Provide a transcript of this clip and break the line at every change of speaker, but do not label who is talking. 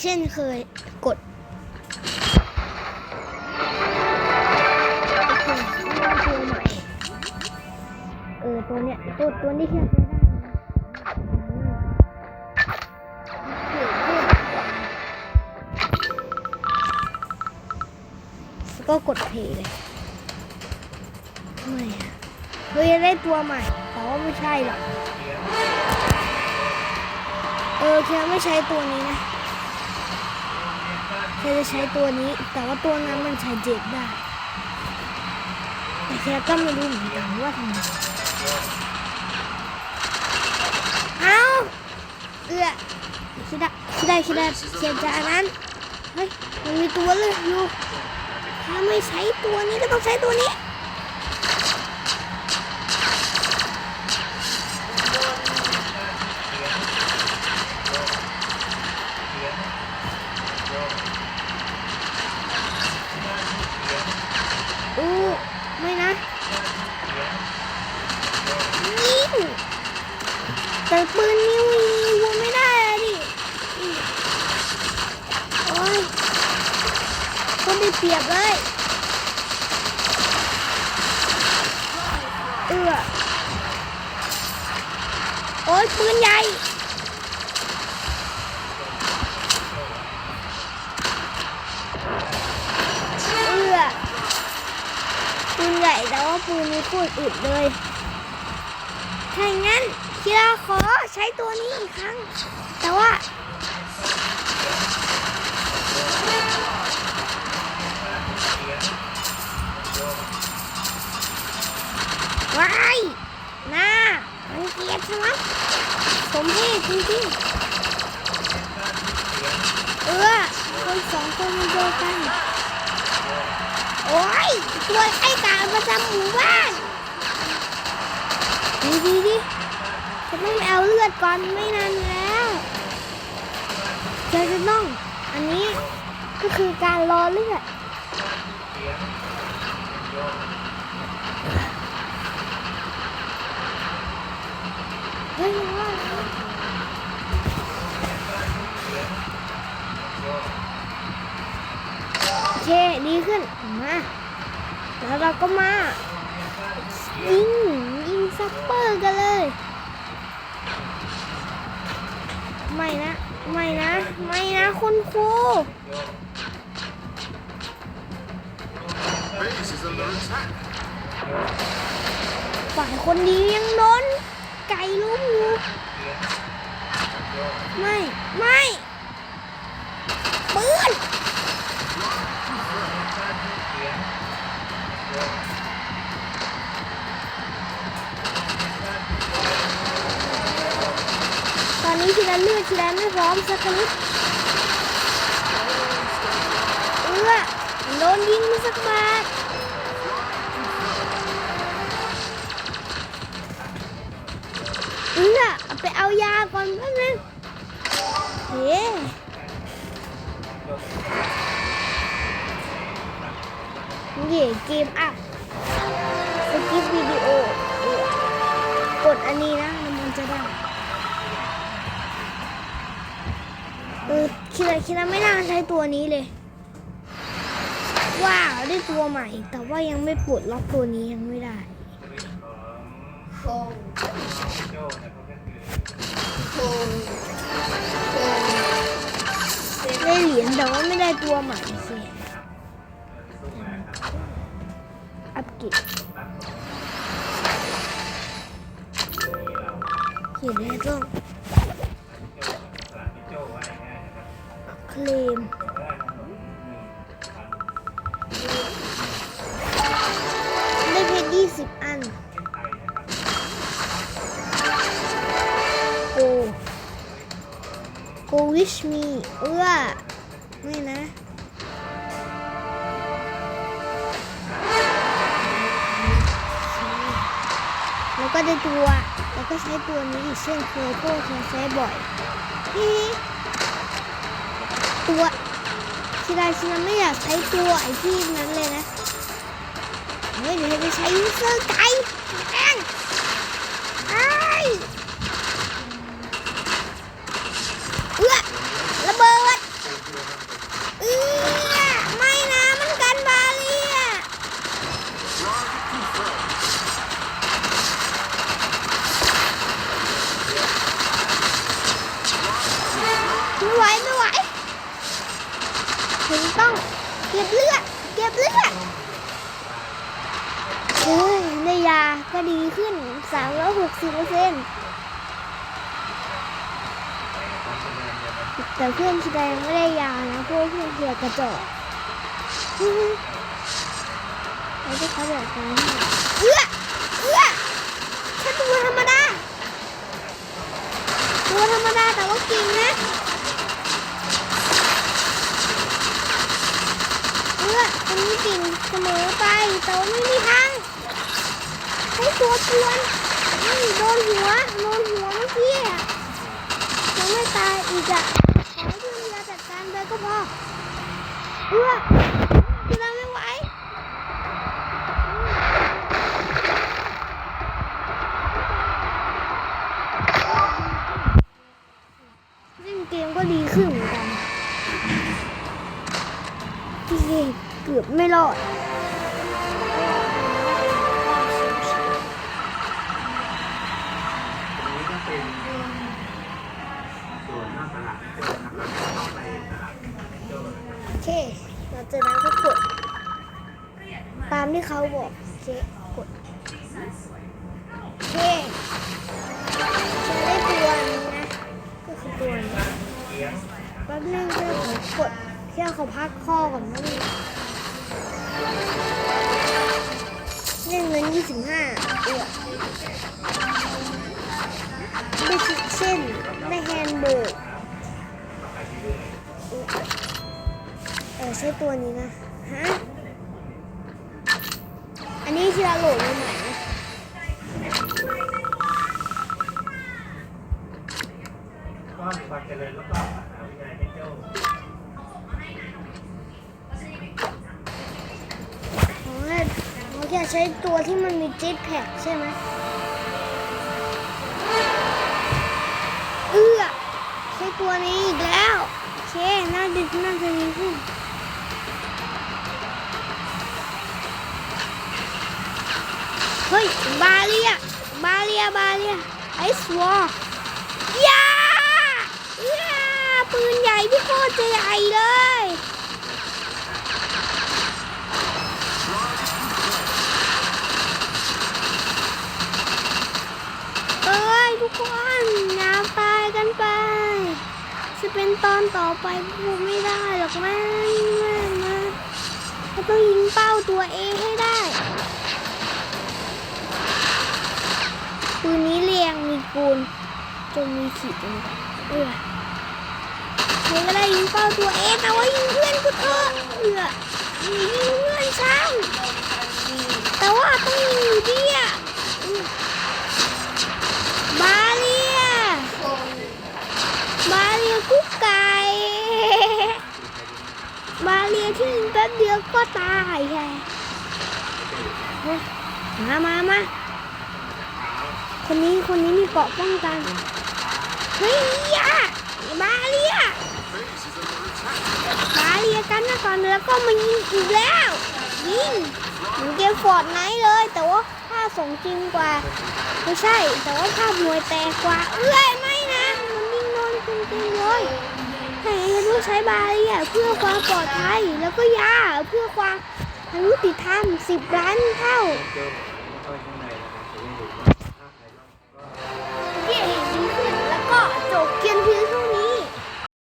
เช่นเคยกดเคตัวใหม่เออตัวเนี้ยตัวตัวนี้ที่เราได้ก็กดเพลย์เลยทำไมอะเฮ้ยได้ตัวใหม่ แต่ว่าไม่ใช่หรอก เออแค่ไม่ใช้ตัวนี้นะ แค่จะใช้ตัวนี้ แต่ว่าตัวนั้นมันใช้เจ็บได้ แต่แค่ก็ไม่รู้เหมือนกันว่าทำไมเอาเอือคิดได้คิดได้คิดได้เขียนจากอันนั้น เฮ้ย มันมีตัวเลยอกอยู่ ถ้าไม่ใช้ตัวนี้ก็ต้องใช้ตัวนี้ แต่ปืนนิ้วยิงวัวไม่ได้ดิโอ้ยคนได้เปรียบเลยเออโอ้ยปืนใหญ่เออปืนใหญ่แต่ว่าปืนนี้โคตรอึดเลยถ้างั้น นคีราขอใช้ตัวนี้อีกครั้ง แต่ว่าว้ายน่ามันเกียดใช่ไหมสมเพศจริงๆเออคนสองคนมันเจอกัน โอ้ยตัวไอ้กาประจำหมู่บ้านดีดีดิ จะต้องเอาเลือดก่อนไม่นานแล้วจะจะต้อง อันนี้ก็คือการรอเลือดเฮ้ยว่าโอเคดีขึ้น มาแล้วเราก็มายิงยิงซัปเปอร์กันเลย ไม่นะ ไม่นะ ไม่นะคุณครู
Base is under attack.
ฝ่ายคนดียังโดนไก่ลุมอยู่ไม่ ไม่ปืนต นนี้ทีละเลือดทีละไม่พร้อมสักนิดเอื้อโดนยิงไม่สักบาทเอื้อไปเอายาก่อนแป๊บนึงเฮ้นี่เกมอัพสกิปวิดีโอกดอันนี้นะ เออคิดอะไรคิดอะไรไม่น่าใช้ตัวนี้เลย ว้าว ได้ตัวใหม่ แต่ว่ายังไม่ปลดล็อกตัวนี้ยังไม่ได้ได้เหรียญแต่ว่าไม่ได้ตัวใหม่สิอัปเกรดเขียนให้ต้อง เลมได้เพชรยี่สิบอันโอ้ Go wish me เอื้อไม่นะแล้วก็ได้ตัว แล้วก็ใช้ตัวนี้อีกเช่นเคยพวกเคยใช้บ่อยฮี ตัวทีไรฉันไม่อยากใช้ตัวไอ้ที่นั้นเลยนะเฮ้ยเดี๋ยวจะใช้ยูเซอร์กันองไอ้ายเอื้อระเบิด ถึงต้องเก็บเลือด เก็บเลือดเฮ้ยในยาก็ดีขึ้น 360เปอร์เซ็นต์แต่เพื่อนแสดงไม่ได้ยานะพว่าเพื่อนเกียกระจกแล้วที่เขาแบบนั้นเอื้อเอื้อแค่ตัวธรรมดา ตัวธรรมดาแต่ว่าเก่งนะ เอื้ออันนี้กิ่งเสมอไปแต่ไม่มีทางให้ตัวชวนโดนหัวโดนหัวเมื่อกี้อะยังไม่ตายอีกอะขอให้เพื่อนเรือจัดการไปก็พอเอื้อคือ
ป๊บ
นึงเพื่อนผมกดเที่ยวเขาพักคอก่อนนะนี่ได้เงิน25เออได้คิดเช่นได้แฮนเบิร์กเออใช่ตัวนี้นะ ฮะ อันนี้ที่เราโหลดมาใหม่
ความเจริญแล้วก็มหาวิทยาลัยเทคโนโลยี
อ๋อเขาแค่ใช้ตัวที่มันมีจ็ตแพ็กใช่ไหมเอื้อใช้ตัวนี้อีกแล้วโอเคน่าดีน่าจะดีขึ้นเฮ้ย บาเลีย บาเลีย บาเลีย ไอสวอยาเอื้อ ปืนใหญ่ที่โคตรจะใหญ่เลยเอ้ยทุกคนอย่าตายกันไป จะเป็นตอนต่อไปพูไม่ได้หรอกแม่แม่นะเราต้องยิงเป้าตัวเองให้ได้ปืนนี้เรียงมีกูลจนมีขีดเลยเออ ใครก็ได้ยิงเป้าตัวเองแต่ว่ายิงเพื่อนกูเถอะเอออย่ายิงเพื่อนฉันแต่ว่าต้องยิงอยู่ดีอะมบาเลียบาเลียกุ๊กไก่บาเลียที่ยิงแป๊บเดียวก็ตายแค่มามามาคนนี้คนนี้มีเกาะป้องกันเฮ้ยยะบาเลีย บาเลียกันนะก่อนแล้วก็มายิงอีกแล้วยิงเหมือนเกมฟอร์ดไนท์เลย แต่ว่าภาพสมจริงกว่า ไม่ใช่ แต่ว่าภาพมวยแตกกว่า เอ้ยไม่นะมันยิงโดนจริงๆเลยให้ฉันต้ใช้บาเรียเพื่อความปลอดภัยแล้วก็ยาเพื่อความยุติธรรมสิบล้านเท่า